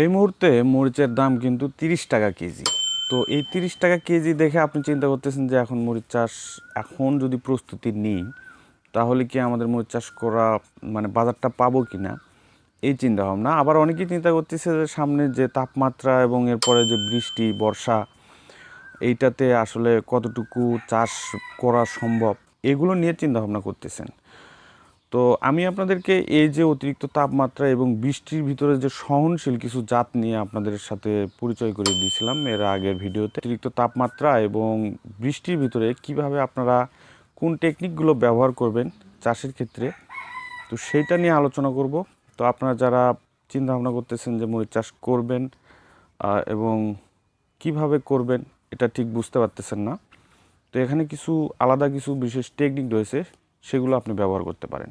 এই মুহূর্তে মরিচের দাম কিন্তু তিরিশ টাকা কেজি। তো এই তিরিশ টাকা কেজি দেখে আপনি চিন্তা করতেছেন যে এখন মরিচ চাষ এখন যদি প্রস্তুতি নিই, তাহলে কি আমাদের মরিচ চাষ করা মানে বাজারটা পাবো কি না এই চিন্তা ভাবনা। আবার অনেকেই চিন্তা করতেছে যে সামনে যে তাপমাত্রা এবং এরপরে যে বৃষ্টি, বর্ষা, এইটাতে আসলে কতটুকু চাষ করা সম্ভব? এগুলো নিয়ে চিন্তা ভাবনা করতেছেন। তো আমি আপনাদেরকে এই যে অতিরিক্ত তাপমাত্রা এবং বৃষ্টির ভিতরে যে সহনশীল কিছু জাত নিয়ে আপনাদের সাথে পরিচয় করে দিয়েছিলাম এর আগের ভিডিওতে, অতিরিক্ত তাপমাত্রা এবং বৃষ্টির ভিতরে কীভাবে আপনারা কোন টেকনিকগুলো ব্যবহার করবেন চাষের ক্ষেত্রে, তো সেইটা নিয়ে আলোচনা করব। তো আপনারা যারা চিন্তা ভাবনা করতেছেন যে মরিচ চাষ করবেন এবং কীভাবে করবেন, এটা ঠিক বুঝতে পারতেছেন না। তো এখানে কিছু আলাদা কিছু বিশেষ টেকনিক রয়েছে। সেগুলো আপনি ব্যবহার করতে পারেন।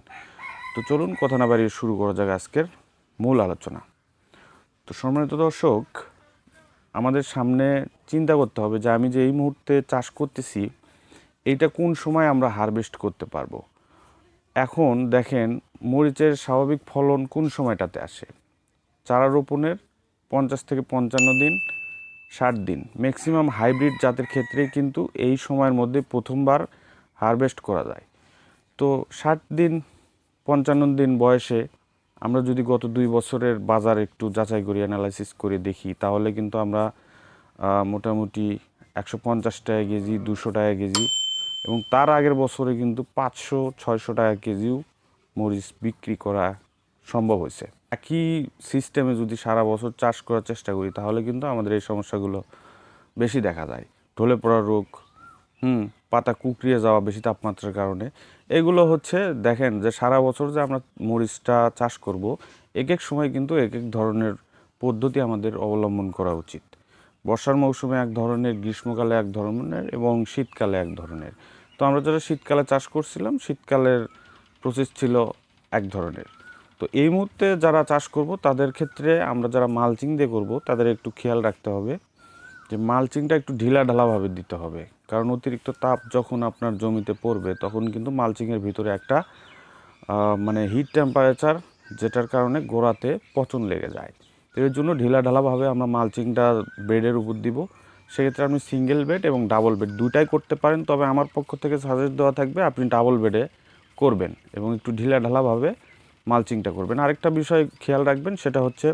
তো চলুন কথা না বাড়িয়ে শুরু করা যাক আজকের মূল আলোচনা। তো সম্মানিত দর্শক, আমাদের সামনে চিন্তা করতে হবে যে আমি যে এই মুহূর্তে চাষ করতেছি, এইটা কোন সময় আমরা হারভেস্ট করতে পারব? এখন দেখেন, মরিচের স্বাভাবিক ফলন কোন সময়টাতে আসে? চারা রোপণের পঞ্চাশ থেকে পঞ্চান্ন দিন, ষাট দিন। ম্যাক্সিমাম হাইব্রিড জাতের ক্ষেত্রে কিন্তু এই সময়ের মধ্যে প্রথমবার হারভেস্ট করা যায়। তো ষাট দিন, পঞ্চান্ন দিন বয়সে আমরা যদি গত দুই বছরের বাজার একটু যাচাই করি অ্যানালাইসিস করে দেখি, তাহলে কিন্তু আমরা মোটামুটি একশো পঞ্চাশ টাকা কেজি, দুশো টাকা কেজি এবং তার আগের বছরে কিন্তু পাঁচশো, ছয়শো টাকা কেজিও মরিচ বিক্রি করা সম্ভব হয়েছে। একই সিস্টেমে যদি সারা বছর চাষ করার চেষ্টা করি, তাহলে কিন্তু আমাদের এই সমস্যাগুলো বেশি দেখা যায়। ঢলে পড়া রোগ হুম, পাতা কুকড়িয়ে যাওয়া বেশি তাপমাত্রার কারণে। এগুলো হচ্ছে, দেখেন যে সারা বছর যে আমরা মরিচটা চাষ করব এক এক সময় কিন্তু এক এক ধরনের পদ্ধতি আমাদের অবলম্বন করা উচিত। বর্ষার মৌসুমে এক ধরনের, গ্রীষ্মকালে এক ধরনের এবং শীতকালে এক ধরনের। তো আমরা যারা শীতকালে চাষ করছিলাম, শীতকালের প্রসেস ছিল এক ধরনের। তো এই মুহূর্তে যারা চাষ করব, তাদের ক্ষেত্রে আমরা যারা মালচিং দিয়ে করব, তাদের একটু খেয়াল রাখতে হবে যে মালচিংটা একটু ঢিলা ঢালাভাবে দিতে হবে। কারণ অতিরিক্ত তাপ যখন আপনার জমিতে পড়বে, তখন কিন্তু মালচিংয়ের ভিতরে একটা মানে হিট টেম্পারেচার যেটার কারণে গোড়াতে পচন লেগে যায়। এর জন্য ঢিলা ঢালাভাবে আমরা মালচিংটা বেডের উপর দিব। সেক্ষেত্রে আপনি সিঙ্গেল বেড এবং ডাবল বেড দুটাই করতে পারেন। তবে আমার পক্ষ থেকে সাজেস্ট দেওয়া থাকবে, আপনি ডাবল বেডে করবেন এবং একটু ঢিলা ঢালাভাবে মালচিংটা করবেন। আরেকটা বিষয় খেয়াল রাখবেন, সেটা হচ্ছে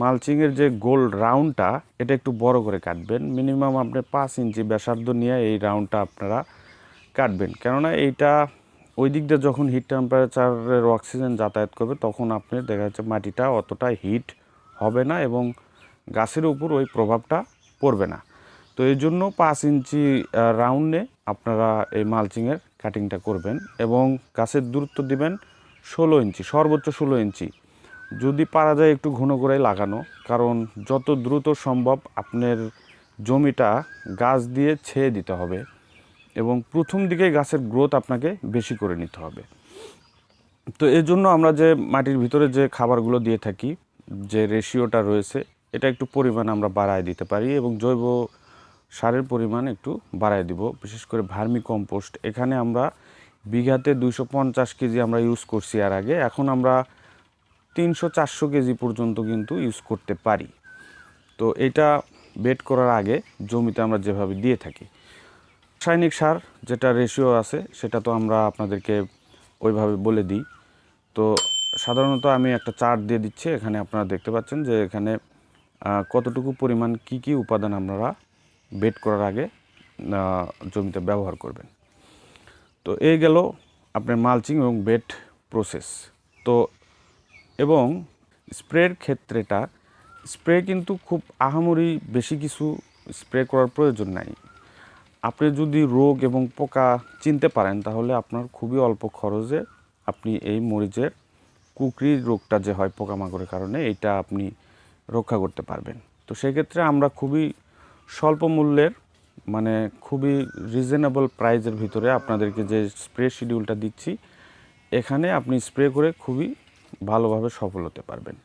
মালচিংয়ের যে গোল রাউন্ডটা, এটা একটু বড় করে কাটবেন। মিনিমাম আপনি পাঁচ ইঞ্চি ব্যাসার্ধ নিয়ে এই রাউন্ডটা আপনারা কাটবেন। কেননা এইটা ওই দিক দিয়ে যখন হিট টেম্পারেচারের অক্সিজেন যাতায়াত করবে, তখন আপনি দেখা যাচ্ছে মাটিটা অতটা হিট হবে না এবং গাছের উপর ওই প্রভাবটা পড়বে না। তো এই জন্য পাঁচ ইঞ্চি রাউন্ডে আপনারা এই মালচিংয়ের কাটিংটা করবেন এবং গাছের দূরত্ব দিবেন ষোলো ইঞ্চি, সর্বোচ্চ ষোলো ইঞ্চি। যদি পারা যায় একটু ঘন করে লাগানো, কারণ যত দ্রুত সম্ভব আপনার জমিটা গাছ দিয়ে ছেয়ে দিতে হবে এবং প্রথম দিকে গাছের গ্রোথ আপনাকে বেশি করে নিতে হবে। তো এর জন্য আমরা যে মাটির ভিতরে যে খাবারগুলো দিয়ে থাকি, যে রেশিওটা রয়েছে, এটা একটু পরিমাণ আমরা বাড়ায় দিতে পারি এবং জৈব সারের পরিমাণ একটু বাড়ায় দিব, বিশেষ করে ভার্মি কম্পোস্ট এখানে আমরা বিঘাতে দুইশো পঞ্চাশ কেজি আমরা ইউজ করছি আর আগে। এখন আমরা তিনশো চারশো কেজি পর্যন্ত কিন্তু ইউজ করতে পারি। তো এটা বেড করার আগে জমিতে আমরা যেভাবে দিয়ে থাকি। রাসায়নিক সার যেটা রেশিও আছে, সেটা তো আমরা আপনাদেরকে ওইভাবে বলে দিই। তো সাধারণত আমি একটা চার্ট দিয়ে দিচ্ছি, এখানে আপনারা দেখতে পাচ্ছেন যে এখানে কতটুকু পরিমাণ কি কি উপাদান আপনারা বেড করার আগে জমিতে ব্যবহার করবেন। তো এই গেল আপনার মালচিং এবং বেড প্রসেস তো এবং স্প্রের ক্ষেত্রেটা, স্প্রে কিন্তু খুব আহামরি বেশি কিছু স্প্রে করার প্রয়োজন নাই। আপনি যদি রোগ এবং পোকা চিনতে পারেন, তাহলে আপনার খুবই অল্প খরচে আপনি এই মরিচের কুকরি রোগটা যে হয় পোকামাকড়ের কারণে এটা আপনি রক্ষা করতে পারবেন। তো সেক্ষেত্রে আমরা খুবই স্বল্প মূল্যের মানে খুবই রিজনেবল প্রাইজের ভিতরে আপনাদেরকে যে স্প্রে শিডিউলটা দিচ্ছি, এখানে আপনি স্প্রে করে খুবই ভালোভাবে সফল হতে পারবেন।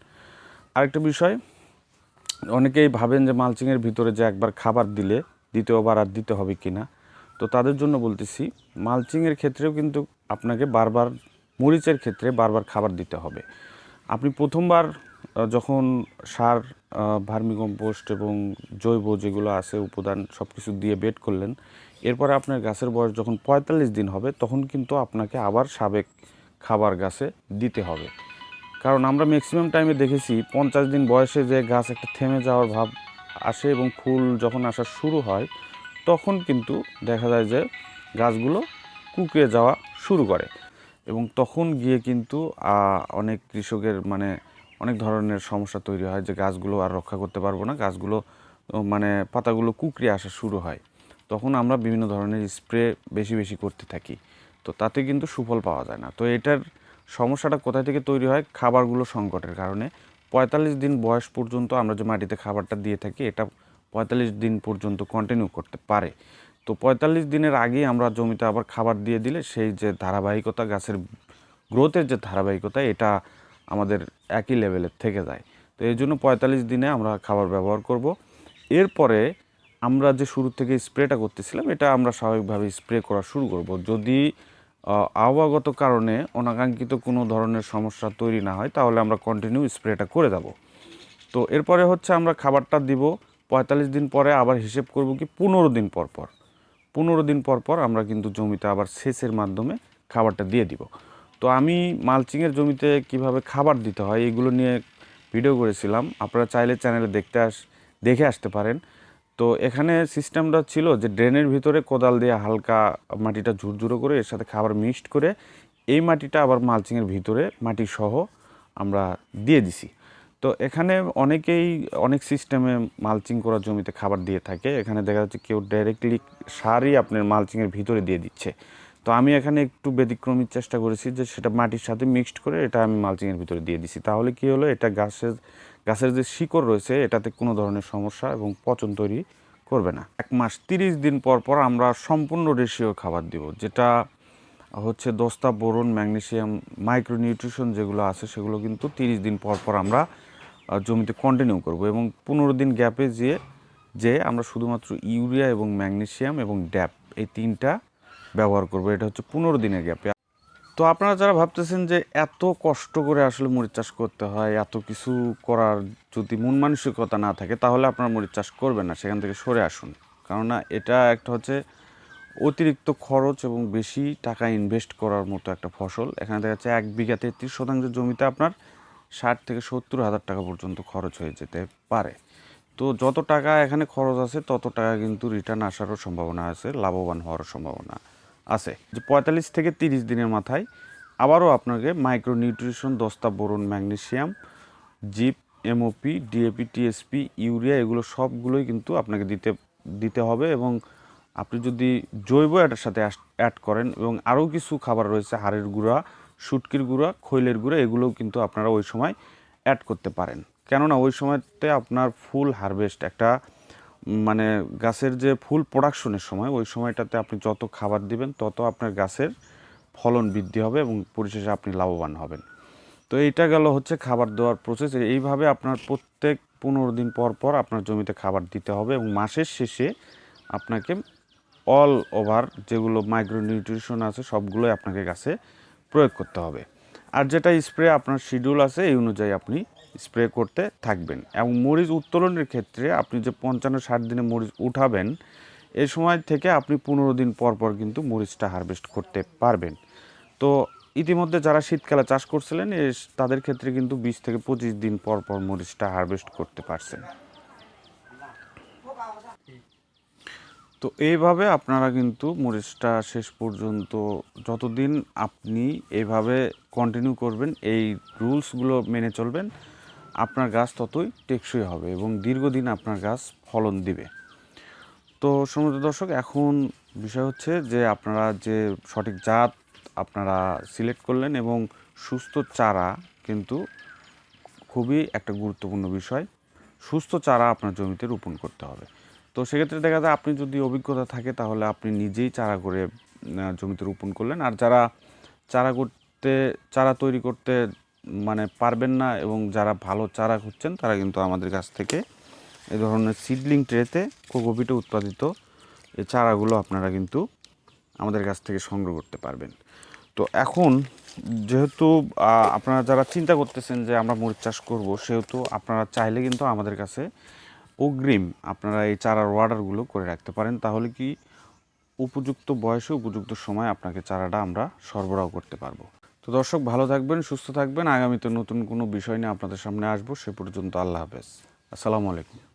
আরেকটা বিষয়, অনেকেই ভাবেন যে মালচিংয়ের ভিতরে যে একবার খাবার দিলে দ্বিতীয়বার আর দিতে হবে কি না তো তাদের জন্য বলতেছি, মালচিংয়ের ক্ষেত্রেও কিন্তু আপনাকে বারবার, মরিচের ক্ষেত্রে বারবার খাবার দিতে হবে। আপনি প্রথমবার যখন সার ভার্মিকম্পোস্ট এবং জৈব যেগুলো আছে, উপাদান সব কিছু দিয়ে বেড করলেন, এরপরে আপনার গাছের বয়স যখন পঁয়তাল্লিশ দিন হবে, তখন কিন্তু আপনাকে আবার সাবেক খাবার গাছে দিতে হবে। কারণ আমরা ম্যাক্সিমাম টাইমে দেখেছি পঞ্চাশ দিন বয়সে যে গাছ একটা থেমে যাওয়ার ভাব আসে এবং ফুল যখন আসা শুরু হয়, তখন কিন্তু দেখা যায় যে গাছগুলো কুকড়ে যাওয়া শুরু করে। এবং তখন গিয়ে কিন্তু অনেক কৃষকের মানে অনেক ধরনের সমস্যা তৈরি হয় যে গাছগুলো আর রক্ষা করতে পারব না, গাছগুলো মানে পাতাগুলো কুকড়ে আসা শুরু হয়। তখন আমরা বিভিন্ন ধরনের স্প্রে বেশি বেশি করতে থাকি। তো তাতে কিন্তু সুফল পাওয়া যায় না। তো এটার সমস্যাটা কোথায় থেকে তৈরি হয়? খাবারগুলো সংকটের কারণে। পঁয়তাল্লিশ দিন বয়স পর্যন্ত আমরা যে মাটিতে খাবারটা দিয়ে থাকি, এটা পঁয়তাল্লিশ দিন পর্যন্ত কন্টিনিউ করতে পারে। তো পঁয়তাল্লিশ দিনের আগেই আমরা জমিতে আবার খাবার দিয়ে দিলে সেই যে ধারাবাহিকতা, গাছের গ্রোথের যে ধারাবাহিকতা, এটা আমাদের একই লেভেলের থেকে যায়। তো এই জন্য পঁয়তাল্লিশ দিনে আমরা খাবার ব্যবহার করব। এরপরে আমরা যে শুরু থেকে স্প্রেটা করতেছিলাম, এটা আমরা স্বাভাবিকভাবে স্প্রে করা শুরু করব। যদি আবহাওয়াগত কারণে অনাকাঙ্ক্ষিত কোনো ধরনের সমস্যা তৈরি না হয়, তাহলে আমরা কন্টিনিউ স্প্রেটা করে যাব। তো এরপরে হচ্ছে আমরা খাবারটা দিব, পঁয়তাল্লিশ দিন পরে আবার হিসেব করব কি পনেরো দিন পর পর। পনেরো দিন পর পর আমরা কিন্তু জমিতে আবার সেচের মাধ্যমে খাবারটা দিয়ে দিব। তো আমি মালচিংয়ের জমিতে কীভাবে খাবার দিতে হয়, এগুলো নিয়ে ভিডিও করেছিলাম। আপনারা চাইলে চ্যানেলে দেখতে আস, দেখে আসতে পারেন। তো এখানে সিস্টেমটা ছিল যে ড্রেনের ভিতরে কোদাল দিয়ে হালকা মাটিটা ঝুরঝুরো করে এর সাথে খাবার মিক্সড করে এই মাটিটা আবার মালচিংয়ের ভিতরে মাটি সহ আমরা দিয়ে দিছি। তো এখানে অনেকেই অনেক সিস্টেমে মালচিং করা জমিতে খাবার দিয়ে থাকে। এখানে দেখা যাচ্ছে কেউ ডাইরেক্টলি সারই আপনার মালচিংয়ের ভিতরে দিয়ে দিচ্ছে। তো আমি এখানে একটু ব্যতিক্রমী চেষ্টা করেছি যে সেটা মাটির সাথে মিক্সড করে এটা আমি মালচিংয়ের ভিতরে দিয়ে দিছি। তাহলে কি হলো? এটা গাছের গাছের যে শিকড় রয়েছে, এটাতে কোনো ধরনের সমস্যা এবং পচন তৈরি করবে না। এক মাস তিরিশ দিন পর পর আমরা সম্পূর্ণ রেশিও খাবার দিব, যেটা হচ্ছে দস্তা, বোরন, ম্যাগনেসিয়াম, মাইক্রোনিউট্রিশন যেগুলো আছে, সেগুলো কিন্তু তিরিশ দিন পর পর আমরা জমিতে কন্টিনিউ করব এবং পনেরো দিন গ্যাপে যে যে আমরা শুধুমাত্র ইউরিয়া এবং ম্যাগনেসিয়াম এবং ড্যাপ এই তিনটা ব্যবহার করব। এটা হচ্ছে পনেরো দিনের গ্যাপে তো আপনারা যারা ভাবতেছেন যে এত কষ্ট করে আসলে মরিচ চাষ করতে হয়, এত কিছু করার যদি মন মানসিকতা না থাকে, তাহলে আপনারা মরিচ চাষ করবেন না, সেখান থেকে সরে আসুন। কেননা এটা একটা হচ্ছে অতিরিক্ত খরচ এবং বেশি টাকা ইনভেস্ট করার মতো একটা ফসল। এখানে দেখা যাচ্ছে এক বিঘা তেত্রিশ শতাংশ জমিতে আপনার ষাট থেকে সত্তর হাজার টাকা পর্যন্ত খরচ হয়ে যেতে পারে। তো যত টাকা এখানে খরচ আছে, তত টাকা কিন্তু রিটার্ন আসারও সম্ভাবনা আছে, লাভবান হওয়ারও সম্ভাবনা। আছে। যে পঁয়তাল্লিশ থেকে তিরিশ দিনের মাথায় আবারও আপনাকে মাইক্রো নিউট্রিশন দস্তা, বোরন ম্যাগনেশিয়াম জিপ, এমওপি, ডিএপি, টিএসপি, ইউরিয়া, এগুলো সবগুলোই কিন্তু আপনাকে দিতে দিতে হবে এবং আপনি যদি জৈব এটার সাথে অ্যাড করেন এবং আরও কিছু খাবার রয়েছে, হাড়ের গুঁড়া, শুটকির গুঁড়া, খৈলের গুঁড়া, এগুলোও কিন্তু আপনারা ওই সময় অ্যাড করতে পারেন। কেননা ওই সময়তে আপনার ফুল হারভেস্ট একটা মানে গাছের যে ফুল প্রোডাকশনের সময়, ওই সময়টাতে আপনি যত খাবার দিবেন, তত আপনার গাছের ফলন বৃদ্ধি হবে এবং পরিশেষে আপনি লাভবান হবেন। তো এইটা গেল হচ্ছে খাবার দেওয়ার প্রসেস এইভাবে আপনার প্রত্যেক পনেরো দিন পর পর আপনার জমিতে খাবার দিতে হবে এবং মাসের শেষে আপনাকে অল ওভার যেগুলো মাইক্রো নিউট্রিশন আছে, সবগুলোই আপনাকে গাছে প্রয়োগ করতে হবে। আর যেটা স্প্রে আপনার শিডিউল আছে, এই অনুযায়ী আপনি স্প্রে করতে থাকবেন। এবং মরিচ উত্তোলনের ক্ষেত্রে আপনি যে পঞ্চান্ন ষাট দিনে মরিচ উঠাবেন, এ সময় থেকে আপনি পনেরো দিন পর পর কিন্তু মরিচটা হারভেস্ট করতে পারবেন। তো ইতিমধ্যে যারা শীতকালে চাষ করছিলেন, এ তাদের ক্ষেত্রে কিন্তু বিশ থেকে পঁচিশ দিন পর পর মরিচটা হারভেস্ট করতে পারছেন। তো এইভাবে আপনারা কিন্তু মরিচটা শেষ পর্যন্ত যতদিন আপনি এইভাবে কন্টিনিউ করবেন, এই রুলসগুলো মেনে চলবেন। আপনার গাছ ততই টেকসই হবে এবং দীর্ঘদিন আপনার গাছ ফলন দিবে। তো সমুদ্র দর্শক, এখন বিষয় হচ্ছে যে আপনারা যে সঠিক জাত আপনারা সিলেক্ট করলেন এবং সুস্থ চারা কিন্তু খুবই একটা গুরুত্বপূর্ণ বিষয়। সুস্থ চারা আপনার জমিতে রোপণ করতে হবে। তো সেক্ষেত্রে দেখা যায় আপনি যদি অভিজ্ঞতা থাকে তাহলে আপনি নিজেই চারা করে জমিতে রোপণ করলেন। আর যারা চারা করতে, চারা তৈরি করতে মানে পারবেন না এবং যারা ভালো চারা খুঁজছেন, তারা কিন্তু আমাদের কাছ থেকে এ ধরনের সিডলিং ট্রেতে কোকোপিটে উৎপাদিত এই চারাগুলো আপনারা কিন্তু আমাদের কাছ থেকে সংগ্রহ করতে পারবেন। তো এখন যেহেতু আপনারা যারা চিন্তা করতেছেন যে আমরা মরিচ চাষ করব, সেহেতু আপনারা চাইলে কিন্তু আমাদের কাছে অগ্রিম আপনারা এই চারার অর্ডারগুলো করে রাখতে পারেন। তাহলে কি উপযুক্ত বয়সে, উপযুক্ত সময় আপনাকে চারাটা আমরা সরবরাহ করতে পারব। তো দর্শক, ভালো থাকবেন, সুস্থ থাকবেন। আগামীতে নতুন কোনো বিষয় নিয়ে আপনাদের সামনে আসব। সে পর্যন্ত আল্লাহ হাফেজ। আসসালামু আলাইকুম।